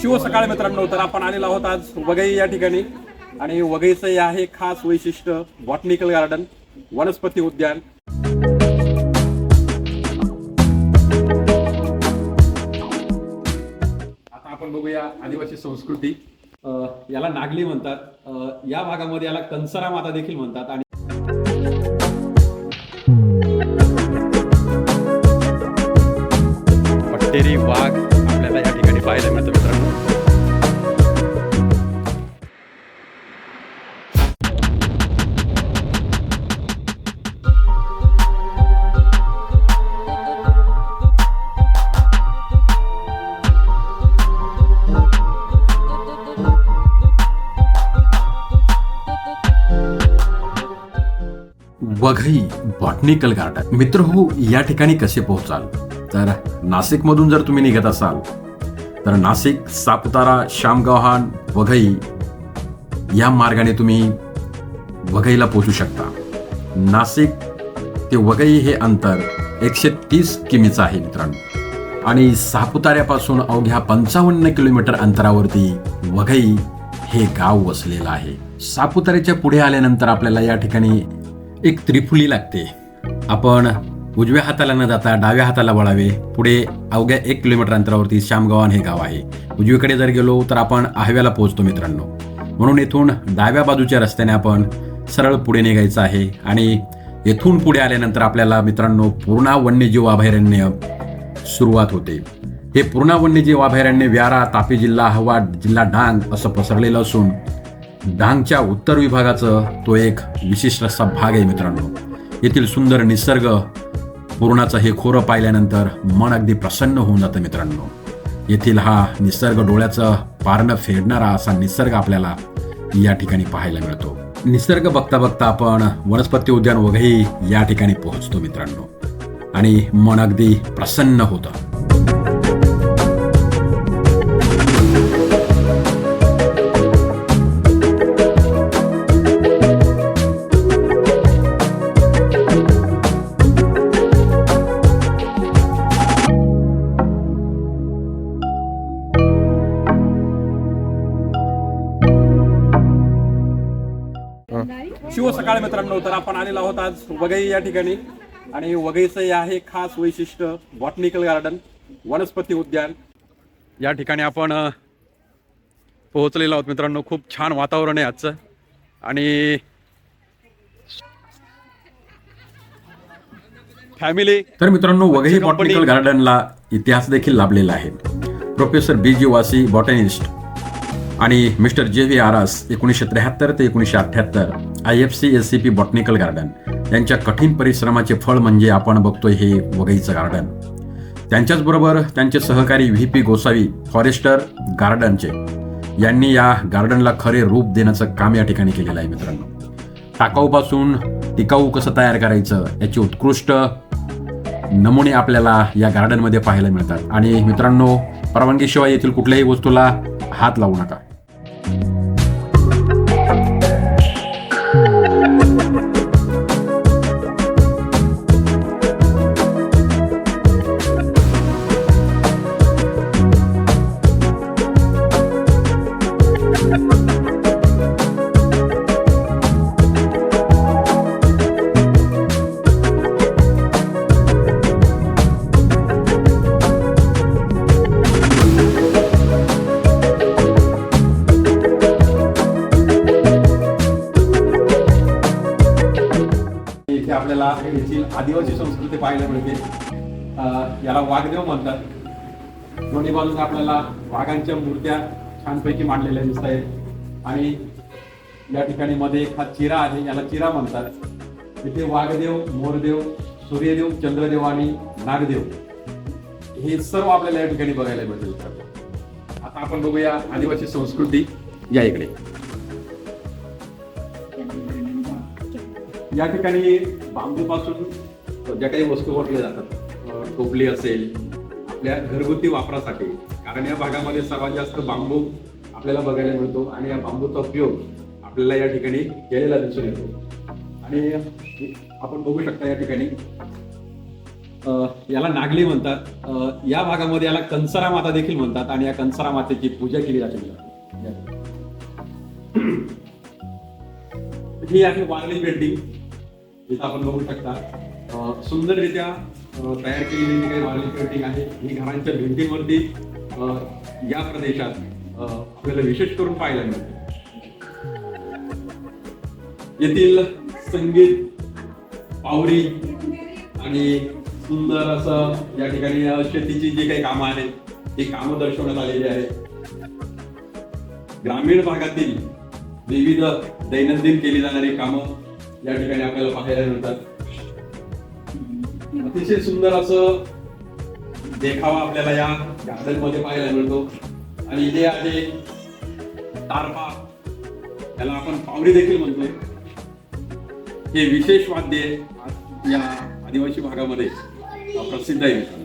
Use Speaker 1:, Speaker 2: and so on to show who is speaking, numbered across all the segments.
Speaker 1: शिव सकाळ मित्रांनो तर आपण आलेलो आहोत आज वगई या ठिकाणी. आणि वगईचं हे आहे खास वैशिष्ट्य बॉटनिकल गार्डन वनस्पती उद्यान. आता आपण बघूया आदिवासी संस्कृती. याला नागली म्हणतात. या भागामध्ये याला कंसरा माता देखील म्हणतात. आणि वघई बॉटनिकल गार्डन मित्र हो या ठिकाणी कसे पोहोचाल? तर नाशिकमधून जर तुम्ही निघत असाल तर नाशिक सापुतारा श्यामगावहान वघई या मार्गाने तुम्ही वघईला पोहोचू शकता. नाशिक ते वघई हे अंतर एकशे तीस किमीचं आहे मित्रांनो. आणि सापुताऱ्यापासून अवघ्या पंचावन्न किलोमीटर अंतरावरती वघई हे गाव वसलेलं आहे. सापुताऱ्याच्या पुढे आल्यानंतर आपल्याला या ठिकाणी एक त्रिफुली लागते. आपण उजव्या हाताला न जाता डाव्या हाताला वळावे. पुढे अवघ्या एक किलोमीटर अंतरावरती श्यामगावान हे गाव आहे. उजवीकडे जर गेलो तर आपण आहव्याला पोहोचतो मित्रांनो. म्हणून येथून डाव्या बाजूच्या रस्त्याने आपण सरळ पुढे निघायचं आहे. आणि येथून पुढे आल्यानंतर आपल्याला मित्रांनो पूर्णा वन्यजीव अभयारण्य सुरुवात होते. हे पूर्णा वन्यजीव अभयारण्य व्यारा तापी जिल्हा हवा जिल्हा डांग असं पसरलेलं असून डांगच्या उत्तर विभागाचं तो एक विशिष्ट असा भाग आहे मित्रांनो. येथील सुंदर निसर्ग पूर्णाचं हे खोरं पाहिल्यानंतर मन अगदी प्रसन्न होऊन जातं मित्रांनो. येथील हा निसर्ग डोळ्याचं पारणं फेडणारा असा निसर्ग आपल्याला या ठिकाणी पाहायला मिळतो. निसर्ग बघता बघता आपण वनस्पती उद्यान वगैरे या ठिकाणी पोहोचतो मित्रांनो. आणि मन अगदी प्रसन्न होतं. आपण आलेलो आहोत आज वगई या ठिकाणी. आणि वगईचं हे आहे खास वैशिष्ट्य बॉटनिकल गार्डन वनस्पती उद्यान. या ठिकाणी आपण पोहोचलेलो आहोत मित्रांनो. खूप छान वातावरण आहे आजचं. आणि फॅमिली तर मित्रांनो वगई
Speaker 2: म्हणजे
Speaker 1: बॉटनिकल गार्डनला इतिहास देखील लाभलेला आहे. प्रोफेसर बी जी वासी बॉटनिस्ट आणि मिस्टर जे व्ही आरास एकोणीसशे त्र्याहत्तर ते एकोणीसशे अठ्ठ्याहत्तर I F C S C P botanical garden यांच्या कठीण परिश्रमाचे फळ म्हणजे आपण बघतोय हे वगईचं गार्डन. त्यांच्याचबरोबर त्यांचे सहकारी व्ही पी गोसावी फॉरेस्टर गार्डनचे यांनी या गार्डनला खरे रूप देण्याचं काम या ठिकाणी केलेलं आहे मित्रांनो. टाकाऊपासून टिकाऊ कसं तयार करायचं याची उत्कृष्ट नमुने आपल्याला या गार्डनमध्ये पाहायला मिळतात. आणि मित्रांनो परवानगीशिवाय येथील कुठल्याही वस्तूला हात लावू नका. आदिवासी संस्कृती पाहायला मिळते. याला वाघदेव म्हणतात. दोन्ही बाजूने आपल्याला वाघांच्या मूर्त्या छानपैकी मांडलेल्या दिसत आहेत. आणि या ठिकाणी मध्ये एक हा चिरा आहे याला चिरा म्हणतात. इथे वाघदेव मोरदेव सूर्यदेव चंद्रदेव आणि नागदेव. हे सर्व आपल्याला या ठिकाणी बघायला मिळतील. आता आपण बघूया आदिवासी संस्कृती या इकडे. या ठिकाणी बांबूपासून ज्या काही वस्तू वापरल्या जातात टोपली असेल आपल्या घरगुती वापरासाठी. कारण या भागामध्ये सर्वात जास्त बांबू आपल्याला बघायला मिळतो आणि या बांबूचा उपयोग आपल्याला या ठिकाणी केलेला दिसून येतो. आणि आपण बघू शकता या ठिकाणी याला नागली म्हणतात. या भागामध्ये याला कंसारा माता देखील म्हणतात आणि या कंसारा मातेची पूजा केली जाते. ही आहे वारली पेंटिंग जिथं आपण बघू शकता. सुंदररित्या तयार केलेली जी काही वारली पेंटिंग आहे ही घरांच्या भिंतीवरती या प्रदेशात आपल्याला विशेष करून पाहायला मिळते. येथील संगीत पावरी आणि सुंदर असं या ठिकाणी शेतीची जी काही कामं आहेत ती कामं दर्शवण्यात आलेली आहेत. ग्रामीण भागातील विविध दैनंदिन केली जाणारी कामं या ठिकाणी आपल्याला पाहायला मिळतात. अतिशय सुंदर असं देखावा आपल्याला या गार्डनमध्ये पाहायला मिळतो. आणि इथे आहे तारपा. याला आपण पावरी देखील म्हणतोय. हे विशेष वाद्य या आदिवासी भागामध्ये प्रसिद्ध आहे.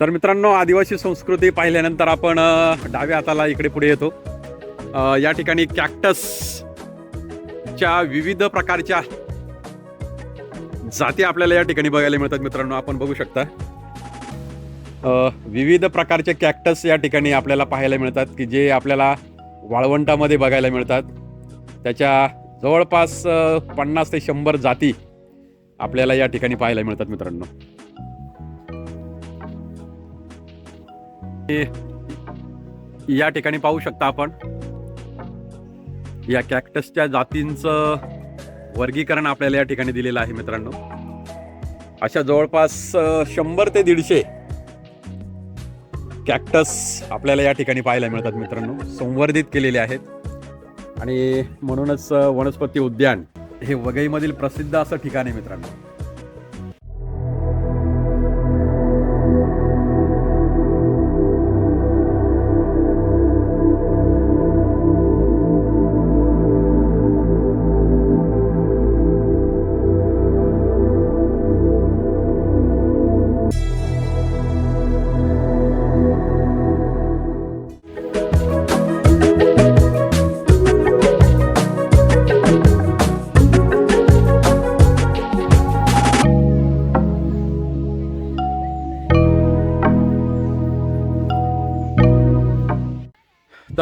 Speaker 1: तर मित्रांनो आदिवासी संस्कृती पाहिल्यानंतर आपण डाव्या हाताला इकडे पुढे येतो. या ठिकाणी कॅक्टस च्या विविध प्रकारच्या जाती आपल्याला या ठिकाणी बघायला मिळतात मित्रांनो. आपण बघू शकता. विविध प्रकारचे कॅक्टस या ठिकाणी आपल्याला पाहायला मिळतात की जे आपल्याला वाळवंटामध्ये बघायला मिळतात. त्याच्या जवळपास पन्नास ते शंभर जाती आपल्याला या ठिकाणी पाहायला मिळतात मित्रांनो. या ठिकाणी पाहू शकता आपण या कॅक्टसच्या जातींचं वर्गीकरण आपल्याला या ठिकाणी दिलेलं आहे मित्रांनो. अशा जवळपास शंभर ते दीडशे कॅक्टस आपल्याला या ठिकाणी पाहायला मिळतात मित्रांनो. संवर्धित केलेले आहेत. आणि म्हणूनच वनस्पती उद्यान हे वगईमधील प्रसिद्ध असं ठिकाण आहे मित्रांनो.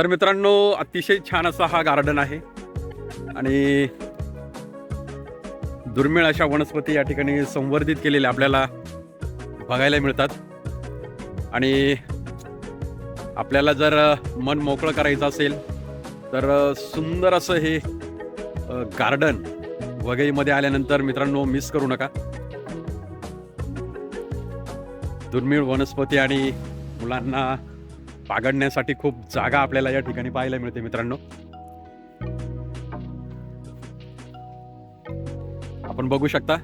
Speaker 1: मित्रांनो अतिशय छान असा हा गार्डन आहे. आणि दुर्मिळ अशा वनस्पती या ठिकाणी संवर्धित केलेल्या आपल्याला बघायला मिळतात. आणि आपल्याला जर मन मोकळं करायचं असेल तर सुंदर असं हे गार्डन वगैरेमध्ये आल्यानंतर मित्रांनो मिस करू नका. दुर्मिळ वनस्पती आणि मुलांना बागडण्यासाठी खूप जागा आपल्याला या ठिकाणी पाहायला मिळते मित्रांनो. आपण बघू शकता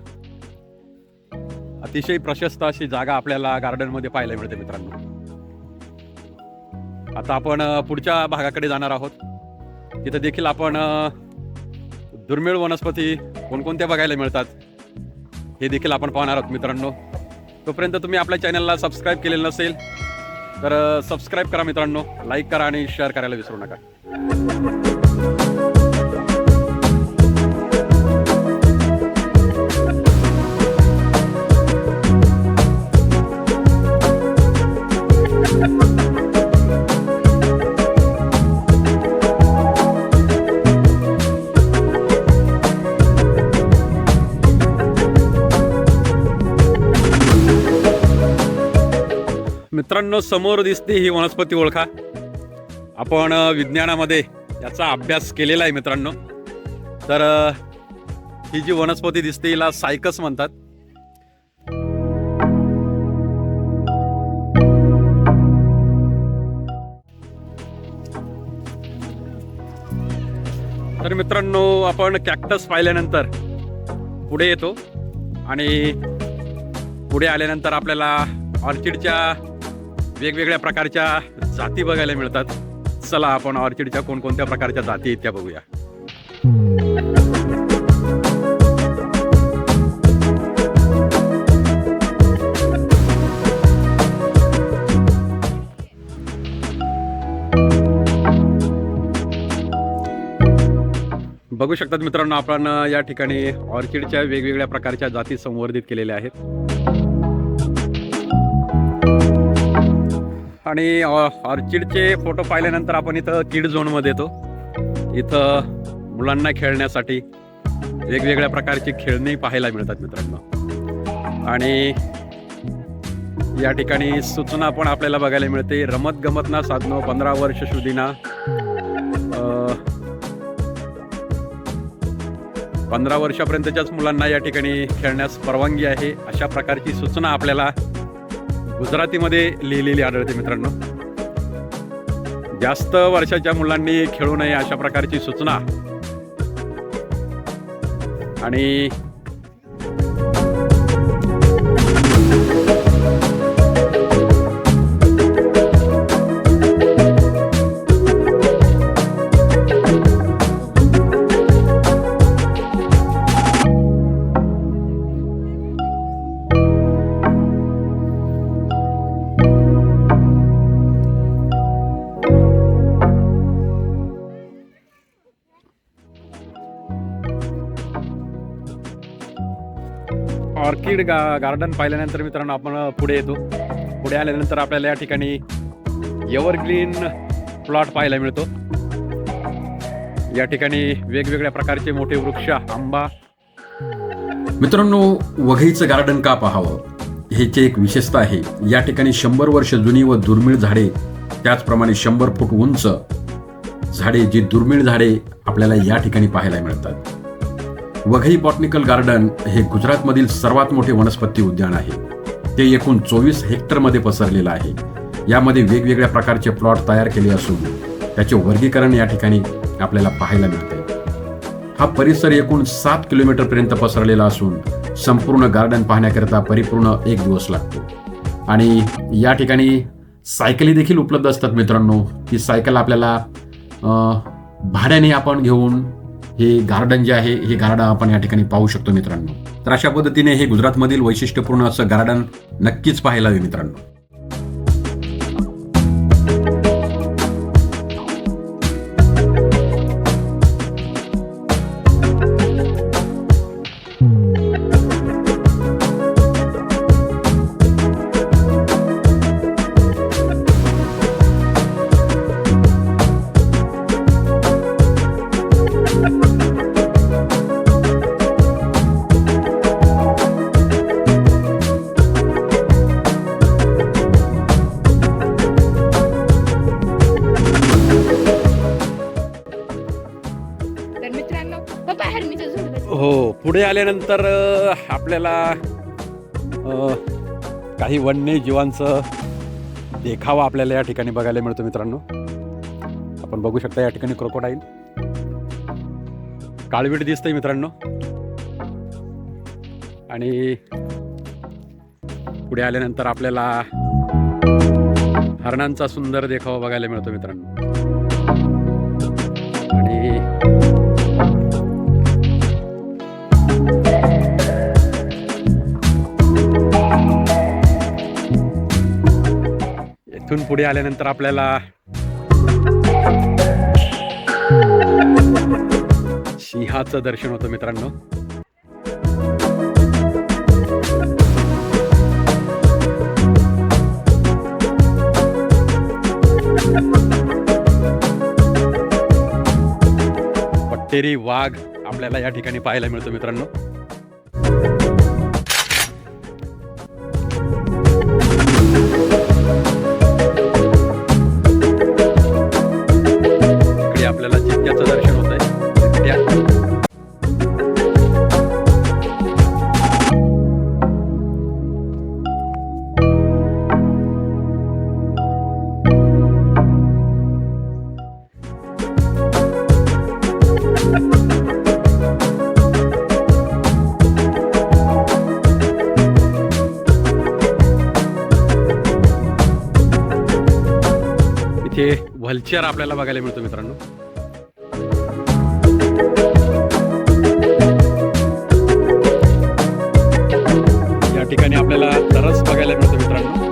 Speaker 1: अतिशय प्रशस्त अशी जागा आपल्याला गार्डनमध्ये पाहायला मिळते मित्रांनो. आता आपण पुढच्या भागाकडे जाणार आहोत. तिथं देखील आपण दुर्मिळ वनस्पती कोणकोणत्या बघायला मिळतात हे देखील आपण पाहणार आहोत मित्रांनो. तोपर्यंत तुम्ही आपल्या चॅनलला सबस्क्राईब केलेलं नसेल तर सबस्क्राईब करा मित्रांनो लाईक करा आणि शेअर करायला विसरू नका. मित्रांनो समोर दिसते ही वनस्पती ओळखा. आपण विज्ञानामध्ये याचा अभ्यास केलेला आहे मित्रांनो. तर ही जी वनस्पती दिसते हिला सायकस म्हणतात. तर मित्रांनो आपण कॅक्टस पाहिल्यानंतर पुढे येतो. आणि पुढे आल्यानंतर आपल्याला ऑर्चिडच्या वेगवेगळ्या प्रकारच्या जाती बघायला मिळतात. चला आपण ऑर्चिडच्या कोणकोणत्या प्रकारच्या जाती आहेत त्या बघूया. बघू शकतात मित्रांनो आपण या ठिकाणी ऑर्चिडच्या वेगवेगळ्या प्रकारच्या जाती संवर्धित केलेल्या आहेत. आणि ऑर्चिडचे फोटो पाहिल्यानंतर आपण इथं किड झोनमध्ये येतो. इथं मुलांना खेळण्यासाठी वेगवेगळ्या प्रकारची खेळणी पाहायला मिळतात मित्रांनो. आणि या ठिकाणी सूचना पण आपल्याला बघायला मिळते. रमत गमत ना साधनो पंधरा वर्ष सुधीना पंधरा वर्षापर्यंतच्याच मुलांना या ठिकाणी खेळण्यास परवानगी आहे. अशा प्रकारची सूचना आपल्याला गुजरातीमध्ये लिहिलेली आढळते मित्रांनो. जास्त वर्षाच्या मुलांनी खेळू नये अशा प्रकारची सूचना. आणि गा गार्डन पाहिल्यानंतर मित्रांनो आपण पुढे येतो. पुढे आल्यानंतर आपल्याला या ठिकाणी एव्हरग्रीन प्लॉट पाहायला मिळतो. या ठिकाणी वेगवेगळ्या प्रकारचे मोठे वृक्ष आंबा. मित्रांनो वघईचं गार्डन का पाहावं? ह्याची एक विशेषता आहे. या ठिकाणी शंभर वर्ष जुनी व दुर्मिळ झाडे त्याचप्रमाणे शंभर फूट उंच झाडे जी दुर्मिळ झाडे आपल्याला या ठिकाणी पाहायला मिळतात. वघई बॉटनिकल गार्डन हे गुजरातमधील सर्वात मोठे वनस्पती उद्यान आहे. ते एकूण चोवीस हेक्टरमध्ये पसरलेलं आहे. यामध्ये वेगवेगळ्या प्रकारचे प्लॉट तयार केले असून त्याचे वर्गीकरण या ठिकाणी आपल्याला पाहायला मिळते. हा परिसर एकूण सात किलोमीटरपर्यंत पसरलेला असून संपूर्ण गार्डन पाहण्याकरिता परिपूर्ण एक दिवस लागतो. आणि या ठिकाणी सायकली देखील उपलब्ध असतात मित्रांनो. ती सायकल आपल्याला भाड्याने आपण घेऊन हे गार्डन जे आहे हे गार्डन आपण या ठिकाणी पाहू शकतो मित्रांनो. तर अशा पद्धतीने हे गुजरातमधील वैशिष्ट्यपूर्ण असं गार्डन नक्कीच पाहायला हवे मित्रांनो.
Speaker 3: बाहेर मी
Speaker 1: हो पुढे आल्यानंतर आपल्याला काही वन्य जीवांचं देखावा आपल्याला या ठिकाणी बघायला मिळतो मित्रांनो. आपण बघू शकता या ठिकाणी क्रोकोडाईल. काळवीट दिसतंय मित्रांनो. आणि पुढे आल्यानंतर आपल्याला हरणांचा सुंदर देखावा बघायला मिळतो मित्रांनो. आणि पुढे आल्यानंतर आपल्याला सिंहाचं दर्शन होतं मित्रांनो. पट्टेरी वाघ आपल्याला या ठिकाणी पाहायला मिळतो मित्रांनो. इथे व्हल्चर आपल्याला बघायला मिळतो मित्रांनो. या ठिकाणी आपल्याला तरस बघायला मिळतो मित्रांनो.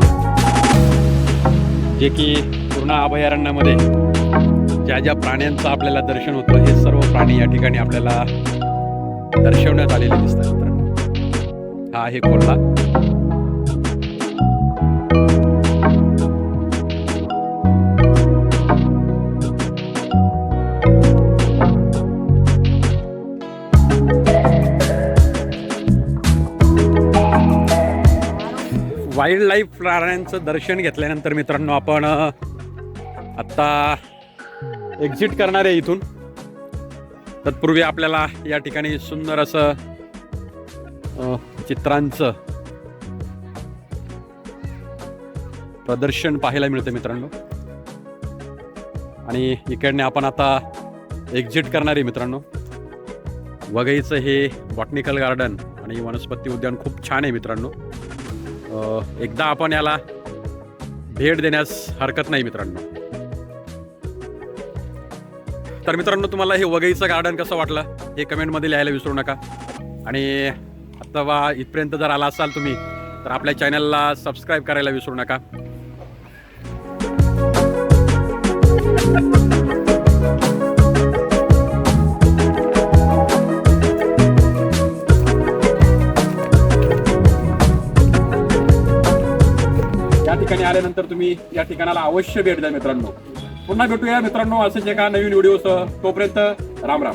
Speaker 1: जे की पूर्ण अभयारण्यामध्ये ज्या ज्या प्राण्यांचं आपल्याला दर्शन होतं हे सर्व प्राणी या ठिकाणी आपल्याला दर्शवण्यात आलेले दिसतात मित्रांनो. हा आहे कोल्हा. वाईल्ड लाईफ प्राण्यांचं दर्शन घेतल्यानंतर मित्रांनो आपण आत्ता एक्झिट करणार आहे इथून. तत्पूर्वी आपल्याला या ठिकाणी सुंदर असं चित्रांचं प्रदर्शन पाहायला मिळतं मित्रांनो. आणि इकडने आपण आता एक्झिट करणार आहे मित्रांनो. वघईचं हे बॉटनिकल गार्डन आणि वनस्पती उद्यान खूप छान आहे मित्रांनो. एकदा आपण याला भेट देण्यास हरकत नाही मित्रांनो. तर मित्रांनो तुम्हाला हे वगैरेचं गार्डन कसं वाटलं हे कमेंटमध्ये लिहायला विसरू नका. आणि आता वा इथपर्यंत जर आला असाल तुम्ही तर आपल्या चॅनलला सबस्क्राईब करायला विसरू नका. ठिकाणी आल्यानंतर तुम्ही या ठिकाणाला अवश्य भेट द्या मित्रांनो. पुन्हा भेटूया मित्रांनो असंच एका नवीन व्हिडिओसह. तोपर्यंत राम राम.